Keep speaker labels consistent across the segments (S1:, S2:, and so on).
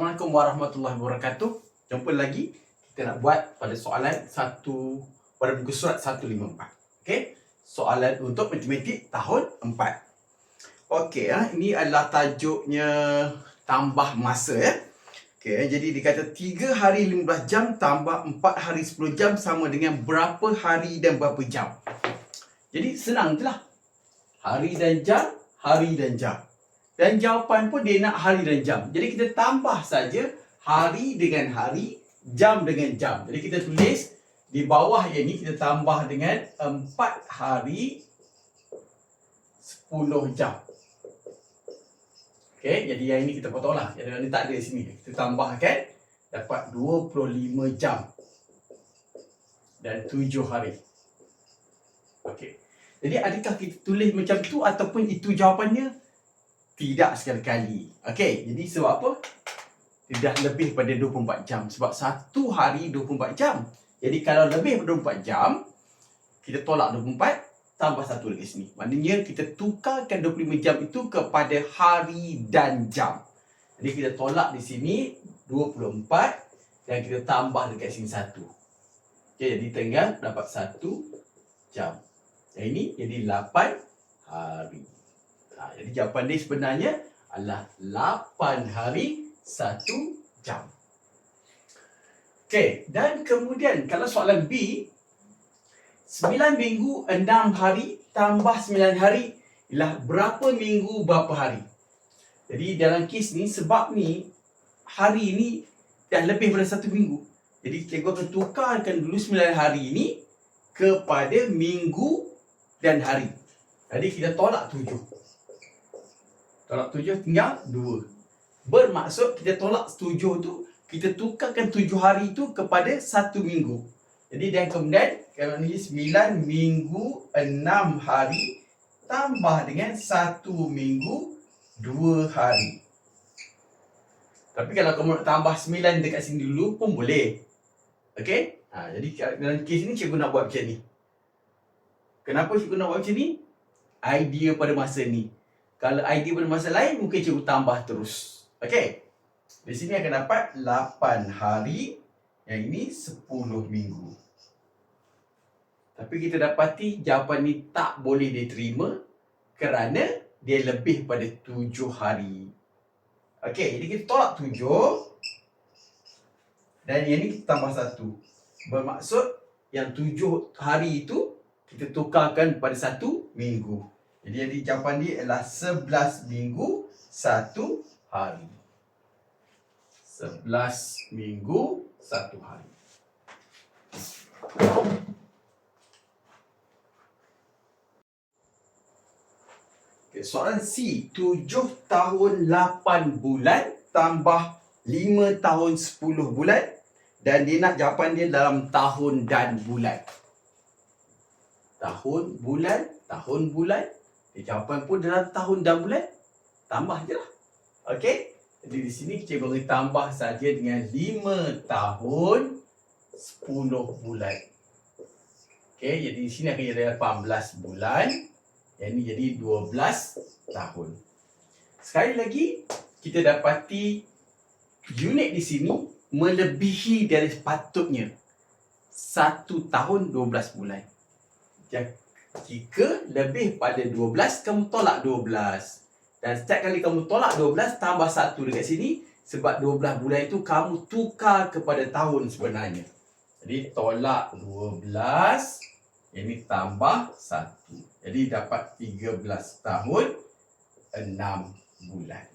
S1: Assalamualaikum warahmatullahi wabarakatuh. Jumpa lagi kita nak buat pada soalan satu pada muka surat 154. Okey. Soalan untuk matematik tahun 4. Okey ah ini adalah tajuknya tambah masa ya. Okey jadi dikata 3 hari 15 jam tambah 4 hari 10 jam sama dengan berapa hari dan berapa jam. Jadi senang je lah. Hari dan jam, hari dan jam. Dan jawapan pun dia nak hari dan jam. Jadi kita tambah saja hari dengan hari, jam dengan jam. Jadi kita tulis di bawah yang ni kita tambah dengan 4 hari 10 jam. Okey, jadi yang ini kita potong lah. Yang ini tak ada di sini. Kita tambahkan dapat 25 jam. Dan 7 hari. Okey. Jadi adakah kita tulis macam tu ataupun itu jawapannya? Tidak sekali-kali. Okey, jadi sebab apa? Tidak lebih pada 24 jam. Sebab satu hari 24 jam. Jadi kalau lebih pada 24 jam, kita tolak 24, tambah satu lagi sini. Maknanya kita tukarkan 25 jam itu kepada hari dan jam. Jadi kita tolak di sini 24 dan kita tambah dekat sini satu. Okay, jadi tinggal dapat satu jam. Yang ini jadi 8 hari. Ha, jadi jawapan dia sebenarnya adalah 8 hari 1 jam. Okey, dan kemudian kalau soalan B 9 minggu 6 hari tambah 9 hari ialah berapa minggu berapa hari. Jadi dalam kes ni sebab ni hari ni dah lebih daripada satu minggu. Jadi cikgu akan tukarkan dulu 9 hari ni kepada minggu dan hari. Jadi kita tolak tujuh. Tolak tujuh tinggal dua. Bermaksud kita tolak tujuh tu, kita tukarkan tujuh hari tu kepada satu minggu. Jadi dan kemudian, kalau ni sembilan minggu, enam hari, tambah dengan satu minggu, dua hari. Tapi kalau kamu nak tambah sembilan dekat sini dulu pun boleh. Okay? Ha, jadi dalam kes ni cikgu nak buat macam ni. Kenapa cikgu nak buat macam ni? Idea pada masa ni. Kalau pada masa lain, mungkin cikgu tambah terus. Okey. Di sini akan dapat 8 hari. Yang ini 10 minggu. Tapi kita dapati jawapan ni tak boleh diterima kerana dia lebih pada 7 hari. Okey, jadi kita tolak 7. Dan yang ni kita tambah 1. Bermaksud yang 7 hari itu kita tukarkan pada 1 minggu. Jadi jadi jawapan dia adalah 11 minggu satu hari. 11 minggu satu hari. Okay, soalan C. 7 tahun 8 bulan tambah 5 tahun 10 bulan dan dia nak jawapan dia dalam tahun dan bulan. Tahun, bulan, tahun, bulan, Okay, jawapan pun dalam tahun dan bulan. Tambah je lah. Okey. Jadi di sini cikgu bagi tambah saja dengan 5 tahun 10 bulan. Okey, jadi di sini akan jadi 18 bulan. Yang ini jadi 12 tahun. Sekali lagi, kita dapati unit di sini melebihi dari sepatutnya. Satu tahun 12 bulan. Jika lebih pada 12, kamu tolak 12. Dan setiap kali kamu tolak 12, tambah 1 dekat sini. Sebab 12 bulan itu kamu tukar kepada tahun sebenarnya. Jadi tolak 12. Ini tambah 1. Jadi dapat 13 tahun 6 bulan.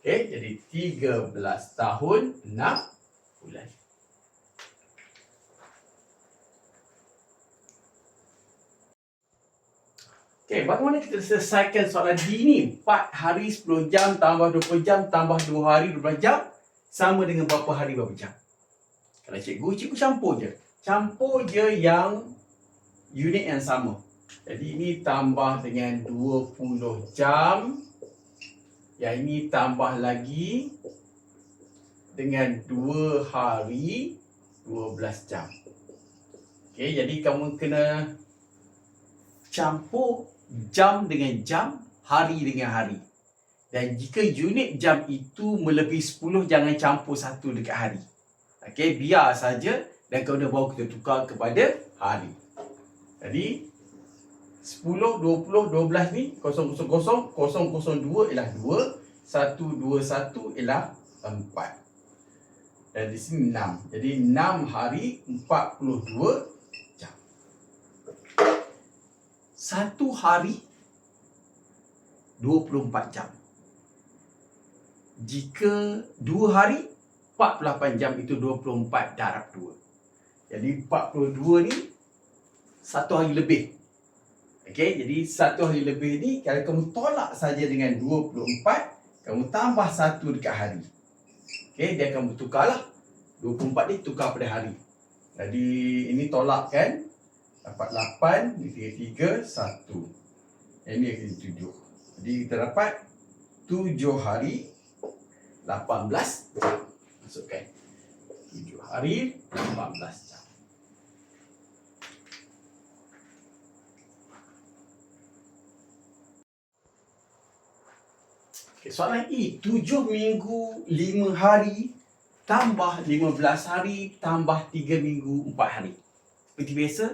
S1: Okey, jadi 13 tahun 6 bulan. Okey, bagaimana kita selesaikan soalan D ni? 4 hari 10 jam tambah 20 jam tambah 2 hari 12 jam sama dengan berapa hari berapa jam? Kalau cikgu, cikgu campur je. Campur je yang unit yang sama. Jadi ini tambah dengan 20 jam. Yang ini tambah lagi dengan 2 hari 12 jam. Okey, jadi kamu kena campur jam dengan jam, hari dengan hari. Dan jika unit jam itu melebihi 10 jangan campur satu dekat hari. Okey, biar saja dan kemudian baru kita tukar kepada hari. Jadi 10, 20, 12 ni 000, 002 ialah 2, 121 ialah 4. Dan di sini 6. Jadi 6 hari 42 jam. Satu hari 24 jam. Jika dua hari 48 jam itu 24 darab 2. Jadi 42 ni satu hari lebih. Okey, jadi satu hari lebih ni kalau kamu tolak saja dengan 24, kamu tambah satu dekat hari. Okey, dia akan bertukarlah. 24 ni tukar pada hari. Jadi ini tolak kan? Dapat 8, ni 3, 3, 1. Yang ni akan 7. Jadi kita dapat 7 hari 18 jam. Masukkan. 7 hari 18 jam. Okay, soalan E. 7 minggu 5 hari tambah 15 hari tambah 3 minggu 4 hari. Seperti biasa,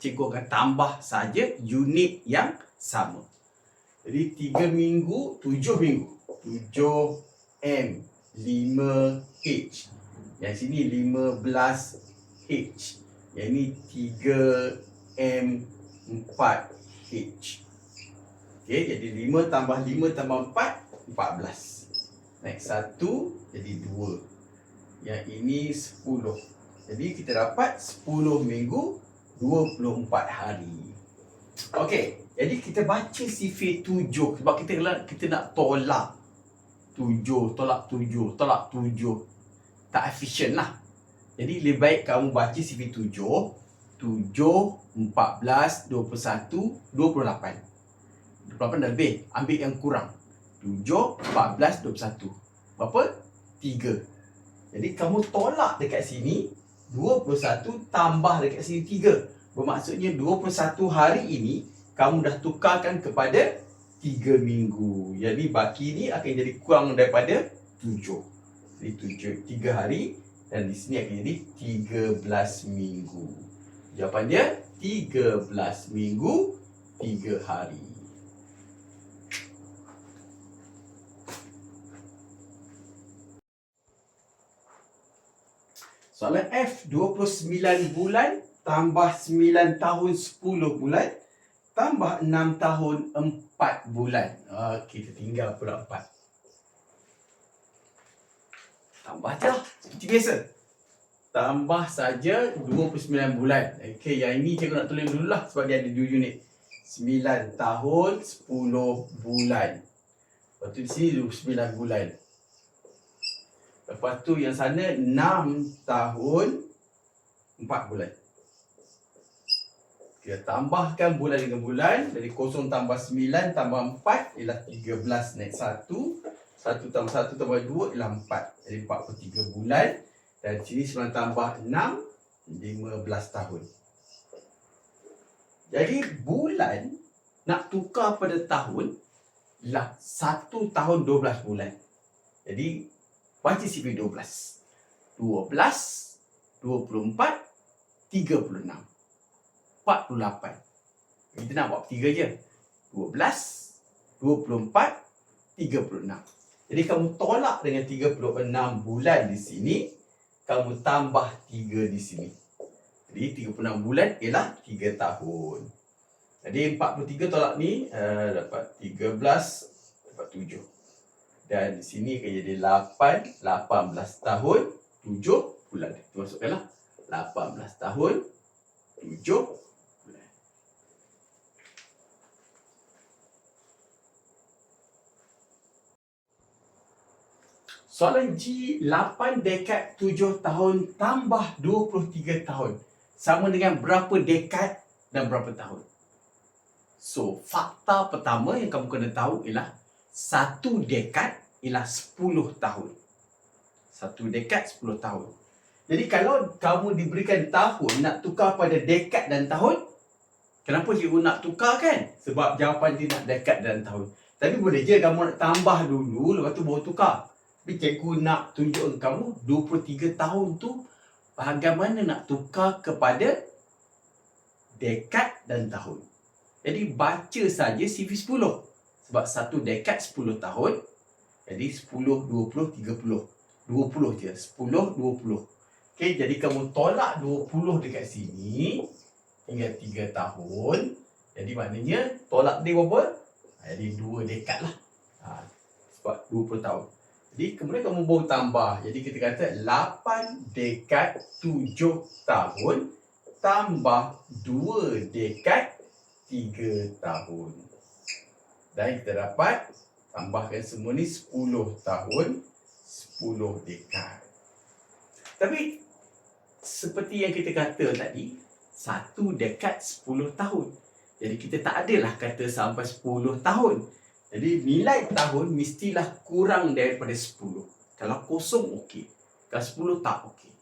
S1: cikgu akan tambah saja unit yang sama. Jadi 3 minggu, 7 minggu. 7 M, 5 H. Yang sini 15 H. Yang ini 3 M, 4 H. Okey, jadi 5 tambah 5 tambah 4, 14. Naik 1, jadi 2. Yang ini 10. Jadi kita dapat 10 minggu, 24 hari. Okey, jadi kita baca sifir 7 sebab kita kita nak tolak tujuh, tolak tujuh, tolak tujuh. Tak efisien lah. Jadi lebih baik kamu baca satu, dua puluh lapan. Dua puluh lapan dah lebih. Ambil yang kurang. Tujuh, empat belas, dua puluh satu. Berapa? Tiga. Jadi kamu tolak dekat sini, dua puluh satu tambah dekat sini tiga. Bermaksudnya dua puluh satu hari ini, kamu dah tukarkan kepada tiga minggu. Jadi baki ni akan jadi kurang daripada tujuh. Jadi tujuh, tiga hari dan di sini akan jadi tiga belas minggu. Jawapan dia tiga belas minggu, tiga hari. Soalan F, 29 bulan tambah 9 tahun 10 bulan tambah 6 tahun 4 bulan. Okey, kita tinggal pula 4. Tambah je lah. Seperti biasa. Tambah saja 29 bulan. Okey, yang ini cikgu nak tulis dulu lah sebab dia ada 2 unit. 9 tahun 10 bulan. Lepas tu di sini 29 bulan. Lepas tu yang sana 6 tahun 4 bulan. Kita tambahkan bulan dengan bulan. Dari kosong tambah 9 tambah 4 ialah 13 naik 1. 1 tambah 1 tambah 2 ialah 4. Jadi 43 bulan. Dan sini 9 tambah 6, 15 tahun. Jadi bulan nak tukar pada tahun ialah 1 tahun 12 bulan. Jadi baca CV 12. 12, 24, 36. 48. Kita nak buat tiga je. 12, 24, 36. Jadi kamu tolak dengan 36 bulan di sini, kamu tambah 3 di sini. Jadi 36 bulan ialah 3 tahun. Jadi 43 tolak ni uh, dapat 13, dapat 7. Dan di sini akan jadi 8, 18 tahun, 7 bulan. Itu masukkanlah. 18 tahun, 7 Soalan G, 8 dekad 7 tahun tambah 23 tahun. Sama dengan berapa dekad dan berapa tahun? So, fakta pertama yang kamu kena tahu ialah satu dekad ialah 10 tahun. Satu dekad 10 tahun. Jadi kalau kamu diberikan tahun nak tukar pada dekad dan tahun, kenapa cikgu nak tukar kan? Sebab jawapan dia nak dekad dan tahun. Tapi boleh je kamu nak tambah dulu, lepas tu baru tukar. Tapi cikgu nak tunjuk kamu 23 tahun tu bagaimana nak tukar kepada dekad dan tahun. Jadi baca saja CV 10. Sebab satu dekad 10 tahun. Jadi 10, 20, 30. 20 je. 10, 20. Okey, jadi kamu tolak 20 dekat sini. Tinggal 3 tahun. Jadi maknanya tolak dia berapa? Ha, Jadi 2 dekad lah. Ha, sebab 20 tahun. Jadi kemudian kamu baru tambah. Jadi kita kata 8 dekad 7 tahun tambah 2 dekad 3 tahun. Dan kita dapat tambahkan semua ni 10 tahun 10 dekad. Tapi seperti yang kita kata tadi, satu dekad 10 tahun. Jadi kita tak adalah kata sampai 10 tahun. Jadi nilai tahun mestilah kurang daripada 10. Kalau kosong okey. Kalau 10 tak okey.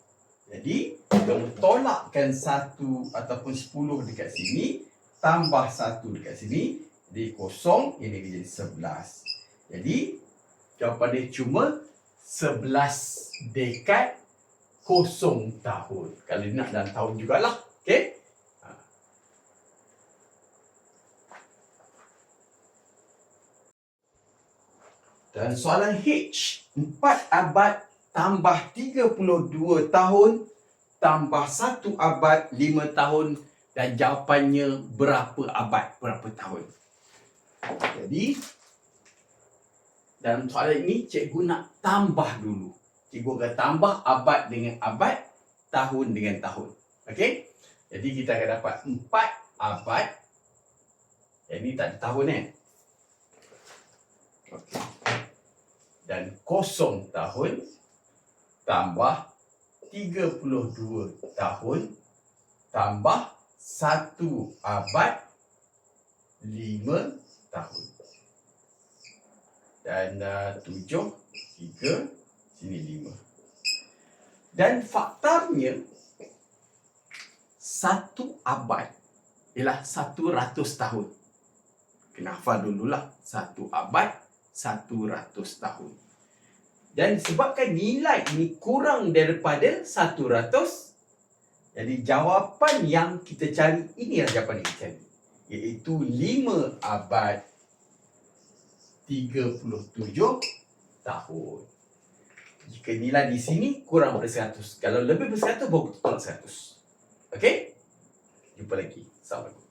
S1: Jadi kamu tolakkan satu ataupun 10 dekat sini, tambah satu dekat sini, jadi kosong, ini jadi 11. Jadi jawapan dia cuma 11 dekad kosong tahun. Kalau nak dalam tahun jugalah. Okey? Ha. Dan soalan H, 4 abad tambah 32 tahun tambah 1 abad 5 tahun dan jawapannya berapa abad, berapa tahun. Jadi, dalam soalan ini cikgu nak tambah dulu. Cikgu akan tambah abad dengan abad, tahun dengan tahun. Okey? Jadi kita akan dapat 4 abad. Yang ini tak ada tahun eh. Okey. Dan kosong tahun tambah 32 tahun tambah 1 abad 5 tahun. Dan uh, 7, 3, sini 5. Dan faktanya satu abad ialah 100 tahun. Kena hafal dululah. Satu abad 100 tahun. Dan sebabkan nilai ini kurang daripada 100, jadi jawapan yang kita cari, ini adalah jawapan yang kita cari. Iaitu 5 abad 37 tahun. Jika nilai di sini kurang daripada 100. Kalau lebih daripada 100, baru kita tolak 100. Okey? Jumpa lagi. Assalamualaikum.